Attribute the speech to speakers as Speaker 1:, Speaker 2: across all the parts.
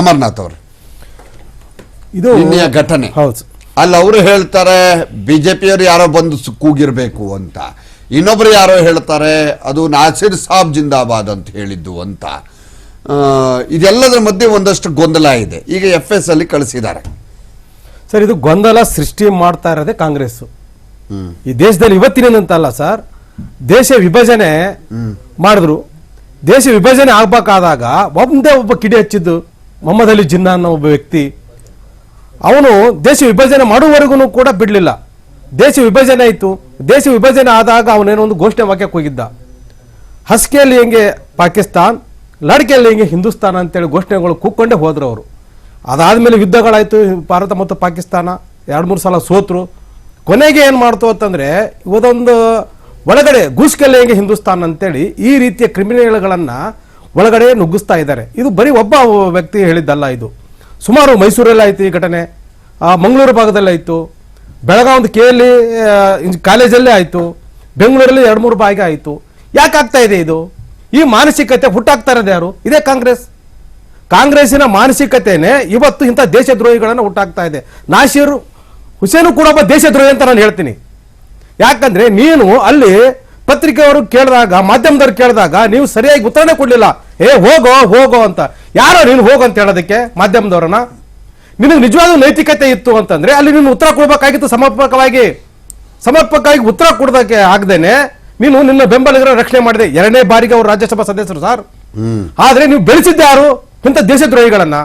Speaker 1: Amaranth ಅವರು.
Speaker 2: ಇದು
Speaker 1: ನಿನ್ನೆಯ ಘಟನೆ.
Speaker 2: ಹೌದು.
Speaker 1: ಅಲ್ಲಿ ಅವರು ಹೇಳ್ತಾರೆ ಬಿಜೆಪಿಯವರು ಯಾರೋ ಬಂದು ಕೂಗಿರಬೇಕು ಕೂಗಿರ್ಬೇಕು ಅಂತ. ಇನ್ನೊಬ್ರು ಯಾರೋ ಹೇಳ್ತಾರೆ ಅದು ನಾಸಿರ್ ಸಾಬ್ ಜಿಂದಾಬಾದ್ ಅಂತ ಹೇಳಿದ್ದು ಅಂತ. ಇದೆಲ್ಲದರ ಮಧ್ಯೆ ಒಂದಷ್ಟು ಗೊಂದಲ ಇದೆ. ಈಗ ಎಫ್ ಎಸ್ ಅಲ್ಲಿ ಕಳಿಸಿದ್ದಾರೆ.
Speaker 2: ಸರ್ ಇದು ಗೊಂದಲ ಸೃಷ್ಟಿ ಮಾಡ್ತಾ ಇರೋದೇ ಕಾಂಗ್ರೆಸ್ ಈ ದೇಶದಲ್ಲಿ ಇವತ್ತಿನಂತಲ್ಲ ಸರ್ ದೇಶ ವಿಭಜನೆ ಮಾಡಿದ್ರು. ದೇಶ ವಿಭಜನೆ ಆಗ್ಬೇಕಾದಾಗ ಒಂದೇ ಒಬ್ಬ ಕಿಡಿ ಹಚ್ಚಿದ್ದು. ಮೊಹಮ್ಮದ್ ಅಲಿ ಜಿನ್ನಾ ಅನ್ನೋ ಒಬ್ಬ ವ್ಯಕ್ತಿ, ಅವನು ದೇಶ ವಿಭಜನೆ ಮಾಡುವವರೆಗೂ ಕೂಡ ಬಿಡಲಿಲ್ಲ. ದೇಶ ವಿಭಜನೆ ಆಯಿತು. ದೇಶ ವಿಭಜನೆ ಆದಾಗ ಅವನೇನೋ ಒಂದು ಘೋಷಣೆ ವಾಕ್ಯಕ್ಕೆ ಹೋಗಿದ್ದ. ಹಸ್ಕೆಯಲ್ಲಿ ಹೆಂಗೆ ಪಾಕಿಸ್ತಾನ್, ಲಡ್ಕೆಯಲ್ಲಿ ಹೆಂಗೆ ಹಿಂದೂಸ್ತಾನ ಅಂತೇಳಿ ಘೋಷಣೆಗಳು ಕೂಕ್ಕೊಂಡೇ ಹೋದ್ರು ಅವರು. ಅದಾದಮೇಲೆ ಯುದ್ಧಗಳಾಯಿತು, ಭಾರತ ಮತ್ತು ಪಾಕಿಸ್ತಾನ, ಎರಡು ಮೂರು ಸಲ ಸೋತರು. ಕೊನೆಗೆ ಏನು ಮಾಡ್ತು ಅಂತಂದರೆ, ಇವತ್ತೊಂದು ಒಳಗಡೆ ಗೂಸ್ಕೆಲ್ಲ ಹೆಂಗೆ ಹಿಂದೂಸ್ತಾನ್ ಅಂತೇಳಿ ಈ ರೀತಿಯ ಕ್ರಿಮಿನಲ್ಗಳನ್ನು ಒಳಗಡೆ ನುಗ್ಗಿಸ್ತಾ ಇದ್ದಾರೆ. ಇದು ಬರೀ ಒಬ್ಬ ವ್ಯಕ್ತಿ ಹೇಳಿದ್ದಲ್ಲ ಇದು. ಸುಮಾರು ಮೈಸೂರಲ್ಲಿ ಆಯಿತು ಈ ಘಟನೆ. ಮಂಗಳೂರು ಭಾಗದಲ್ಲಾಯಿತು ಕೆ ಎಲ್ ಕಾಲೇಜಲ್ಲೇ ಆಯಿತು. ಬೆಂಗಳೂರಲ್ಲಿ ಎರಡು ಮೂರು ಬಾಯಿಗೆ ಆಯಿತು. ಯಾಕೆ ಇದೆ ಇದು? ಈ ಮಾನಸಿಕತೆ ಹುಟ್ಟಾಗ್ತಾ ಇರೋದು ಯಾರು? ಇದೇ ಕಾಂಗ್ರೆಸ್. ಕಾಂಗ್ರೆಸ್ಸಿನ ಮಾನಸಿಕತೆಯೇ ಇವತ್ತು ಇಂಥ ದೇಶದ್ರೋಹಿಗಳನ್ನು ಹುಟ್ಟಾಗ್ತಾ ಇದೆ. ನಾಶೀರ್ ಹುಸೇನು ಕೂಡ ಒಬ್ಬ ದೇಶದ್ರೋಹಿ ಅಂತ ನಾನು ಹೇಳ್ತೀನಿ. ಯಾಕಂದ್ರೆ ನೀನು ಅಲ್ಲಿ ಪತ್ರಿಕೆಯವರು ಕೇಳಿದಾಗ ಮಾಧ್ಯಮದವ್ರು ಕೇಳಿದಾಗ ನೀವು ಸರಿಯಾಗಿ ಉತ್ತರನೇ ಕೊಡ್ಲಿಲ್ಲ. ಏ ಹೋಗೋ ಹೋಗೋ ಅಂತ. ಯಾರೋ ನೀನು ಹೋಗೋ ಅಂತ ಹೇಳೋದಕ್ಕೆ ಮಾಧ್ಯಮದವ್ರನ್ನ? ನಿನಗೆ ನಿಜವಾದ ನೈತಿಕತೆ ಇತ್ತು ಅಂತಂದ್ರೆ ಅಲ್ಲಿ ನೀನು ಉತ್ತರ ಕೊಡಬೇಕಾಗಿತ್ತು ಸಮರ್ಪಕವಾಗಿ. ಸಮರ್ಪಕವಾಗಿ ಉತ್ತರ ಕೊಡೋದಕ್ಕೆ ಆಗದೇನೆ ನೀನು ನಿನ್ನ ಬೆಂಬಲಿಗರ ರಕ್ಷಣೆ ಮಾಡಿದೆ. ಎರಡನೇ ಬಾರಿಗೆ ಅವರು ರಾಜ್ಯಸಭಾ ಸದಸ್ಯರು ಸರ್. ಆದ್ರೆ ನೀವು ಬೆಳೆಸಿದ್ದೆ ಯಾರು? ಇಂಥ ದೇಶದ್ರೋಹಿಗಳನ್ನ.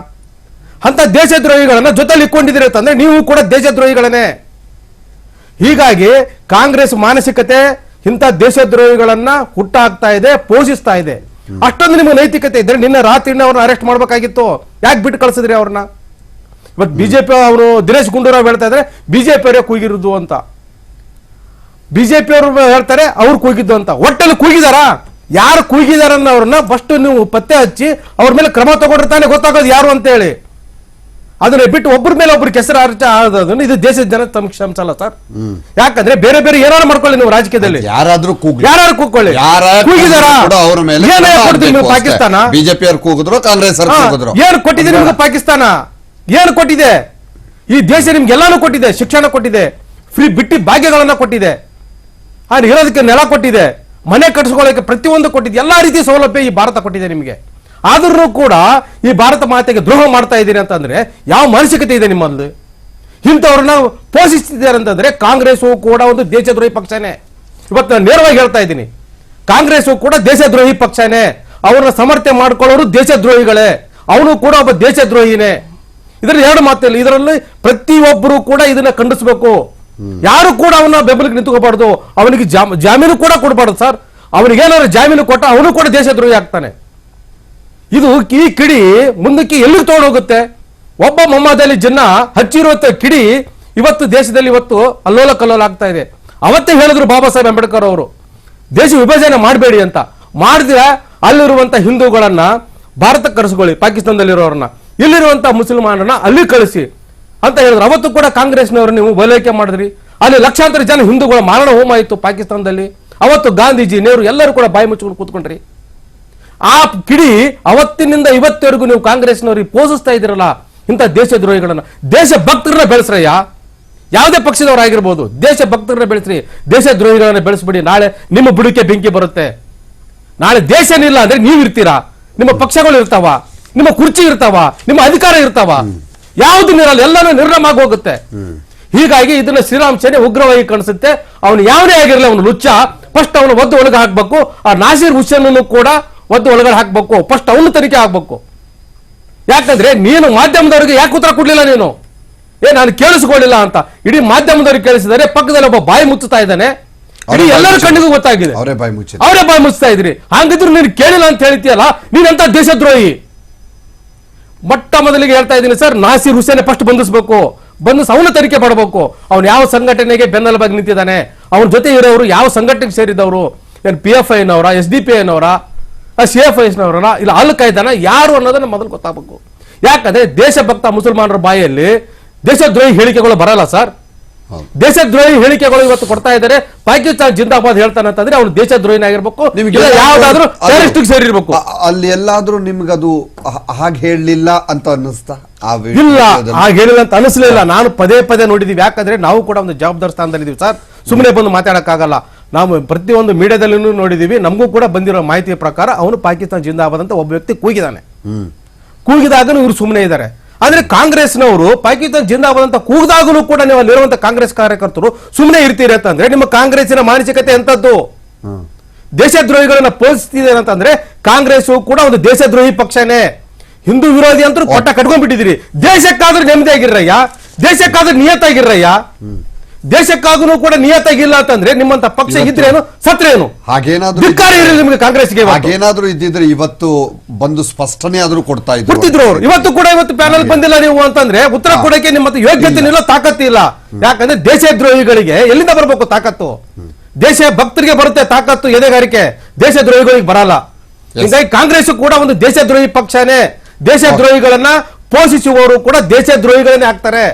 Speaker 2: ಅಂತ ದೇಶದ್ರೋಹಿಗಳನ್ನ ಜೊತೆಲಿ ಇಟ್ಕೊಂಡಿದ್ದೀರಿ ಅಂತಂದ್ರೆ ನೀವು ಕೂಡ ದೇಶದ್ರೋಹಿಗಳನ್ನೇ. ಹೀಗಾಗಿ ಕಾಂಗ್ರೆಸ್ ಮಾನಸಿಕತೆ ಇಂಥ ದೇಶದ್ರೋಹಿಗಳನ್ನ ಹುಟ್ಟಾಕ್ತಾ ಇದೆ, ಪೋಷಿಸ್ತಾ ಇದೆ. ಅಷ್ಟೊಂದು ನಿಮಗೆ ನೈತಿಕತೆ ಇದ್ರೆ ನಿನ್ನೆ ರಾತ್ರಿನ ಅವ್ರನ್ನ ಅರೆಸ್ಟ್ ಮಾಡ್ಬೇಕಾಗಿತ್ತು. ಯಾಕೆ ಬಿಟ್ಟು ಕಳ್ಸಿದ್ರಿ ಅವ್ರನ್ನ? ಇವತ್ತು ಬಿಜೆಪಿ ಅವರು ದಿನೇಶ್ ಗುಂಡೂರಾವ್ ಹೇಳ್ತಾ ಇದ್ರೆ ಬಿಜೆಪಿ ಅವರೇ ಕೂಗಿರುದು ಅಂತ. ಬಿಜೆಪಿ ಅವರು ಹೇಳ್ತಾರೆ ಅವ್ರು ಕೂಗಿದ್ದು ಅಂತ. ಒಟ್ಟಲ್ಲಿ ಕೂಗಿದಾರ? ಯಾರು ಕೂಗಿದಾರನ್ನ ಅವ್ರನ್ನ ಫಸ್ಟ್ ನೀವು ಪತ್ತೆ ಹಚ್ಚಿ ಅವ್ರ ಮೇಲೆ ಕ್ರಮ ತಗೊಂಡ್ರೆ ತಾನೇ ಗೊತ್ತಾಗೋದು ಯಾರು ಅಂತ ಹೇಳಿ ಅದನ್ನ ಬಿಟ್ಟು ಒಬ್ಬರ ಮೇಲೆ ಒಬ್ರು ಕೆಸರು ಆರಚ ಆಗೋದನ್ನ ಇದು ದೇಶದ ಜನ ತಮ್ಮ ಕ್ಷಮಿಸಲ್ಲ ಸರ್. ಯಾಕಂದ್ರೆ ಬೇರೆ ಬೇರೆ ಏನಾರು ಮಾಡ್ಕೊಳ್ಳಿ ನೀವು ರಾಜಕೀಯದಲ್ಲಿ.
Speaker 1: ಯಾರಾದ್ರೂ ಕೂಗ್ಲಿ.
Speaker 2: ಯಾರು ಕೂಗ್ಕೊಳ್ಳಿ.
Speaker 1: ಕೂಡ ಮೇಲೆ
Speaker 2: ಪಾಕಿಸ್ತಾನ?
Speaker 1: ಬಿಜೆಪಿ ಅವ್ರು ಕೂಗಿದ್ರು ಕಾಂಗ್ರೆಸ್ ಏನ್
Speaker 2: ಹಾ,
Speaker 1: ಕೂಗಿದ್ರು.
Speaker 2: ಏನು ಕೊಟ್ಟಿದೆ ನಿಮ್ಗೆ ಪಾಕಿಸ್ತಾನ? ಏನು ಕೊಟ್ಟಿದೆ? ಈ ದೇಶ ನಿಮ್ಗೆ ಎಲ್ಲಾನು ಕೊಟ್ಟಿದೆ ಶಿಕ್ಷಣ ಕೊಟ್ಟಿದೆ ಫ್ರೀ ಬಿಟ್ಟಿ ಭಾಗ್ಯಗಳನ್ನ ಕೊಟ್ಟಿದೆ. ಆ ಇರೋದಕ್ಕೆ ನೆಲ ಕೊಟ್ಟಿದೆ ಮನೆ ಕಟ್ಟಿಸ್ಕೊಳ್ಳೋಕೆ ಪ್ರತಿಯೊಂದು ಕೊಟ್ಟಿದೆ ಎಲ್ಲಾ ರೀತಿಯ ಸೌಲಭ್ಯ ಈ ಭಾರತ ಕೊಟ್ಟಿದೆ ನಿಮಗೆ. ಆದ್ರೂ ಕೂಡ ಈ ಭಾರತ ಮಾತೆಗೆ ದ್ರೋಹ ಮಾಡ್ತಾ ಇದ್ದೀರಿ ಅಂತಂದ್ರೆ ಯಾವ ಮಾನಸಿಕತೆ ಇದೆ ನಿಮ್ಮಲ್ಲಿ? ಇಂಥವ್ರನ್ನ ಪೋಷಿಸ್ತಿದ್ದಾರೆ ಅಂತಂದ್ರೆ ಕಾಂಗ್ರೆಸ್ ಕೂಡ ಒಂದು ದೇಶದ್ರೋಹಿ ಪಕ್ಷನೇ. ಇವತ್ತು ನಾನು ನೇರವಾಗಿ ಹೇಳ್ತಾ ಇದ್ದೀನಿ. ಕಾಂಗ್ರೆಸ್ ಕೂಡ ದೇಶದ್ರೋಹಿ ಪಕ್ಷನೇ. ಅವ್ರನ್ನ ಸಮರ್ಥನೆ ಮಾಡ್ಕೊಳ್ಳೋರು ದೇಶದ್ರೋಹಿಗಳೇ. ಅವನು ಕೂಡ ಒಬ್ಬ ದೇಶದ್ರೋಹಿನೇ. ಇದರಲ್ಲಿ ಎರಡು ಮಾತಿಲ್ಲ, ಇದರಲ್ಲಿ ಪ್ರತಿಯೊಬ್ಬರು ಕೂಡ ಇದನ್ನ ಖಂಡಿಸಬೇಕು. ಯಾರು ಕೂಡ ಅವನ ಬೆಂಬಲಕ್ಕೆ ನಿಂತ್ಕೋಬಾರ್ದು. ಅವನಿಗೆ ಜಾಮ್- ಜಾಮೀನು ಕೂಡ ಕೊಡಬಾರ್ದು, ಸರ್. ಅವನಿಗೆ ಏನಾದ್ರು ಜಾಮೀನು ಕೊಟ್ಟ ಅವನು ಕೂಡ ದೇಶದ್ರೋಹಿ ಆಗ್ತಾನೆ. ಇದು ಈ ಕಿಡಿ ಮುಂದಕ್ಕೆ ಎಲ್ಲಿ ತಗೊಂಡು ಹೋಗುತ್ತೆ ಒಬ್ಬ ಮೊಹಮ್ಮದ್ ಜನ ಹಚ್ಚಿರುವಂತ ಕಿಡಿ ಇವತ್ತು ದೇಶದಲ್ಲಿ ಇವತ್ತು ಅಲ್ಲೋಲ ಕಲ್ಲೋಲ ಆಗ್ತಾ ಇದೆ. ಅವತ್ತೇ ಹೇಳಿದ್ರು ಬಾಬಾ ಸಾಹೇಬ್ ಅಂಬೇಡ್ಕರ್ ಅವರು, ದೇಶ ವಿಭಜನೆ ಮಾಡಬೇಡಿ ಅಂತ. ಮಾಡಿದ್ರೆ ಅಲ್ಲಿರುವಂತ ಹಿಂದೂಗಳನ್ನ ಭಾರತಕ್ಕೆ ಕರೆಸ್ಕೊಳ್ಳಿ ಪಾಕಿಸ್ತಾನದಲ್ಲಿರೋರನ್ನ ಇಲ್ಲಿರುವಂತ ಮುಸಲ್ಮಾನರನ್ನ ಅಲ್ಲಿ ಕಳಿಸಿ ಅಂತ ಹೇಳಿದ್ರು. ಅವತ್ತು ಕೂಡ ಕಾಂಗ್ರೆಸ್ನವರು ನೀವು ಬಲೈಕೆ ಮಾಡಿದ್ರಿ. ಅಲ್ಲಿ ಲಕ್ಷಾಂತರ ಜನ ಹಿಂದೂಗಳ ಮಾರಣ ಹೋಮ ಆಯಿತು ಪಾಕಿಸ್ತಾನದಲ್ಲಿ. ಅವತ್ತು ಗಾಂಧೀಜಿ ನೆಹರು ಎಲ್ಲರೂ ಕೂಡ ಬಾಯಿ ಮುಚ್ಚಿಕೊಂಡು ಕೂತ್ಕೊಂಡ್ರಿ. ಆ ಕಿಡಿ ಅವತ್ತಿನಿಂದ ಇವತ್ತಿವರೆಗೂ ನೀವು ಕಾಂಗ್ರೆಸ್ನವ್ರಿಗೆ ಪೋಷಿಸ್ತಾ ಇದ್ದೀರಲ್ಲ ಇಂಥ ದೇಶದ್ರೋಹಿಗಳನ್ನ. ದೇಶ ಭಕ್ತರನ್ನ ಬೆಳೆಸ್ರಯ್ಯ. ಯಾವುದೇ ಪಕ್ಷದವರಾಗಿರ್ಬೋದು ದೇಶ ಭಕ್ತರನ್ನ ಬೆಳೆಸ್ರಿ. ದೇಶದ್ರೋಹಿಗಳನ್ನ ಬೆಳೆಸ್ಬಿಡಿ. ನಾಳೆ ನಿಮ್ಮ ಬುಡಕ್ಕೆ ಬೆಂಕಿ ಬರುತ್ತೆ. ನಾಳೆ ದೇಶನಿಲ್ಲ ಅಂದ್ರೆ ನೀವು ಇರ್ತೀರಾ? ನಿಮ್ಮ ಪಕ್ಷಗಳು ಇರ್ತಾವ. ನಿಮ್ಮ ಕುರ್ಚಿ ಇರ್ತಾವ. ನಿಮ್ಮ ಅಧಿಕಾರ ಇರ್ತಾವ. ಯಾವುದು ನಿರಲ್ಲ, ಎಲ್ಲಾನು ನಿರ್ನಾಮ ಆಗಿ ಹೋಗುತ್ತೆ. ಹೀಗಾಗಿ ಇದನ್ನ ಶ್ರೀರಾಮ್ ಸೇನೆ ಉಗ್ರವಾಗಿ ಕಾಣಿಸುತ್ತೆ. ಅವನು ಯಾವನೇ ಆಗಿರಲಿ, ಅವನು ಲುಚ್ಚ. ಫಸ್ಟ್ ಅವನು ಒದ್ದು ಒಳಗೆ ಹಾಕ್ಬೇಕು. ಆ ನಾಸೀರ್ ಹುಸೇನ್ ಕೂಡ ಒದ್ದು ಒಳಗಡೆ ಹಾಕ್ಬೇಕು ಫಸ್ಟ್ ಅವನು ತನಿಖೆ ಆಗ್ಬೇಕು. ಯಾಕಂದ್ರೆ ನೀನು ಮಾಧ್ಯಮದವರಿಗೆ ಯಾಕೆ ಉತ್ತರ ಕೊಡ್ಲಿಲ್ಲ ನೀನು? ಏ ನಾನು ಕೇಳಿಸ್ಕೊಳ್ಳಿಲ್ಲ ಅಂತ. ಇಡೀ ಮಾಧ್ಯಮದವ್ರಿಗೆ ಕೇಳಿಸಿದರೆ ಪಕ್ಕದಲ್ಲಿ ಒಬ್ಬ ಬಾಯಿ ಮುಚ್ಚುತ್ತಾ ಇದ್ದಾನೆ. ಇಡೀ ಎಲ್ಲರ ಕಣ್ಣಿಗೂ ಗೊತ್ತಾಗಿದೆ.
Speaker 1: ಅವರೇ ಬಾಯಿ ಮುಚ್ಚಿ
Speaker 2: ಅವರೇ ಬಾಯಿ ಮುಚ್ಚುತ್ತಾ ಇದ್ರಿ. ಹಂಗಿದ್ರು ನೀನು ಕೇಳಿಲ್ಲ ಅಂತ ಹೇಳ್ತೀಯಲ್ಲ ನೀನಂತ ದೇಶದ್ರೋಹಿ. ಮೊಟ್ಟ ಮೊದಲಿಗೆ ಹೇಳ್ತಾ ಇದ್ದೀನಿ ಸರ್ ನಾಸಿರ್ ಹುಸೇನೆ ಫಸ್ಟ್ ಬಂಧಿಸಬೇಕು. ಬಂದು ಅವನ ತನಿಖೆ ಮಾಡಬೇಕು. ಅವನು ಯಾವ ಸಂಘಟನೆಗೆ ಬೆನ್ನೆಲುಬಾಗಿ ನಿಂತಿದ್ದಾನೆ? ಅವನ ಜೊತೆ ಇರೋರು ಯಾವ ಸಂಘಟನೆಗೆ ಸೇರಿದವರು? ಏನು ಪಿ ಎಫ್ ಐನವರ ಎಸ್ ಡಿ ಪಿ ಐನವರ ಸಿ ಎಫ್ ಐಸ್ನವರ ಇಲ್ಲ ಅಲ್ ಕಾಯ್ದಾನ ಯಾರು ಅನ್ನೋದನ್ನ ಮೊದಲು ಗೊತ್ತಾಗಬೇಕು. ಯಾಕಂದ್ರೆ ದೇಶಭಕ್ತ ಮುಸಲ್ಮಾನರ ಬಾಯಲ್ಲಿ ದೇಶದ್ರೋಹಿ ಹೇಳಿಕೆಗಳು ಬರಲ್ಲ ಸರ್. ದೇಶದ್ರೋಹಿ ಹೇಳಿಕೆಗಳು ಇವತ್ತು ಕೊಡ್ತಾ ಇದ್ದಾರೆ. ಪಾಕಿಸ್ತಾನ ಜಿಂದಾಬಾದ್ ಹೇಳ್ತಾನೆ ಅಂತಂದ್ರೆ ಅವ್ನು ದೇಶದ್ರೋಹಿನಾಗಿರ್ಬೇಕು ಯಾವ್ದಾದ್ರು ಟೆರರಿಸ್ಟಿಗೆ ಸೇರಿರ್ಬೇಕು.
Speaker 1: ಅಲ್ಲಿ ಎಲ್ಲಾದ್ರೂ ನಿಮ್ಗದು ಹಾಗೆ ಹೇಳಲಿಲ್ಲ ಅಂತ ಅನ್ನಿಸ್ತಾ?
Speaker 2: ಇಲ್ಲ? ಹಾಗೆ ಹೇಳಿಲ್ಲ ಅಂತ ಅನಿಸ್ಲಿಲ್ಲ ನಾನು ಪದೇ ಪದೇ ನೋಡಿದೀವಿ. ಯಾಕಂದ್ರೆ ನಾವು ಕೂಡ ಒಂದು ಜವಾಬ್ದಾರಿ ಸ್ಥಾನದಲ್ಲಿದ್ದೀವಿ ಸರ್. ಸುಮ್ಮನೆ ಬಂದು ಮಾತಾಡಕ್ಕಾಗಲ್ಲ. ನಾವು ಪ್ರತಿಯೊಂದು ಮೀಡಿಯಾದಲ್ಲೂ ನೋಡಿದೀವಿ. ನಮಗೂ ಕೂಡ ಬಂದಿರೋ ಮಾಹಿತಿಯ ಪ್ರಕಾರ ಅವನು ಪಾಕಿಸ್ತಾನ ಜಿಂದಾಬಾದ್ ಅಂತ ಒಬ್ಬ ವ್ಯಕ್ತಿ ಕೂಗಿದಾನೆ. ಕೂಗಿದಾಗಲೂ ಇವರು ಸುಮ್ಮನೆ ಇದ್ದಾರೆ ಆದ್ರೆ ಕಾಂಗ್ರೆಸ್ನವರು ಪಾಕಿಸ್ತಾನ ಜಿಂದಾಬಾದ್ ಅಂತ ಕೂಗಿದಾಗಲೂ ಕೂಡ ನೀವು ಅಲ್ಲಿರುವಂತ ಕಾಂಗ್ರೆಸ್ ಕಾರ್ಯಕರ್ತರು ಸುಮ್ಮನೆ ಇರ್ತೀರಿ ಅಂತಂದ್ರೆ ನಿಮ್ಮ ಕಾಂಗ್ರೆಸ್ಸಿನ ಮಾನಸಿಕತೆ ಎಂತದ್ದು? ದೇಶದ್ರೋಹಿಗಳನ್ನ ಪೋಷಿಸ್ತಿದೆ ಅಂತಂದ್ರೆ ಕಾಂಗ್ರೆಸ್ ಕೂಡ ಒಂದು ದೇಶದ್ರೋಹಿ ಪಕ್ಷನೇ. ಹಿಂದೂ ವಿರೋಧಿ ಅಂತೂ ಕೊಟ್ಟ ಕಟ್ಕೊಂಡ್ಬಿಟ್ಟಿದ್ದೀರಿ. ದೇಶಕ್ಕಾದ್ರೂ ನೆಮ್ಮದಿಯಾಗಿರ್ರಯ್ಯ? ದೇಶಕ್ಕಾದ್ರೂ ನಿಯತ್ತಾಗಿರ್ರಯ್ಯ? ದೇಶಕ್ಕಾಗೂ ಕೂಡ ನಿಯತಾಗಿಲ್ಲ ಅಂತಂದ್ರೆ ನಿಮ್ಮಂತ ಪಕ್ಷ
Speaker 1: ಏನು
Speaker 2: ಇದ್ರೇನು ಸತ್ರೇನು?
Speaker 1: ಹಾಗೇನಾದ್ರೂ
Speaker 2: ನಿಮ್ಗೆ ಕಾಂಗ್ರೆಸ್ಗೆ.
Speaker 1: ಹಾಗೇನಾದ್ರೂ ಇದ್ದಿದ್ರೆ ಇವತ್ತು ಬಂದು ಸ್ಪಷ್ಟನೆ ಆದ್ರೂ ಕೊಡ್ತಾ ಇದ್ರು
Speaker 2: ಕೊಡ್ತಿದ್ರು ಅವರು. ಇವತ್ತು ಕೂಡ ಇವತ್ತು ಪ್ಯಾನಲ್ ಬಂದಿಲ್ಲ ನೀವು ಅಂತಂದ್ರೆ ಉತ್ತರ ಕೊಡಕ್ಕೆ ನಿಮ್ಮ ಯೋಗ್ಯತೆ ಇಲ್ಲ. ತಾಕತ್ತು ಇಲ್ಲ ಯಾಕಂದ್ರೆ ದೇಶದ್ರೋಹಿಗಳಿಗೆ ಎಲ್ಲಿಂದ ಬರಬೇಕು ತಾಕತ್ತು? ದೇಶ ಭಕ್ತರಿಗೆ ಬರುತ್ತೆ ತಾಕತ್ತು ಎದೆಗಾರಿಕೆ. ದೇಶದ್ರೋಹಿಗಳಿಗೆ ಬರಲ್ಲ. ಹೀಗಾಗಿ ಕಾಂಗ್ರೆಸ್ ಕೂಡ ಒಂದು ದೇಶದ್ರೋಹಿ ಪಕ್ಷನೇ. ದೇಶದ್ರೋಹಿಗಳನ್ನ ಪೋಷಿಸುವವರು ಕೂಡ ದೇಶದ್ರೋಹಿಗಳನ್ನೇ ಆಗ್ತಾರೆ.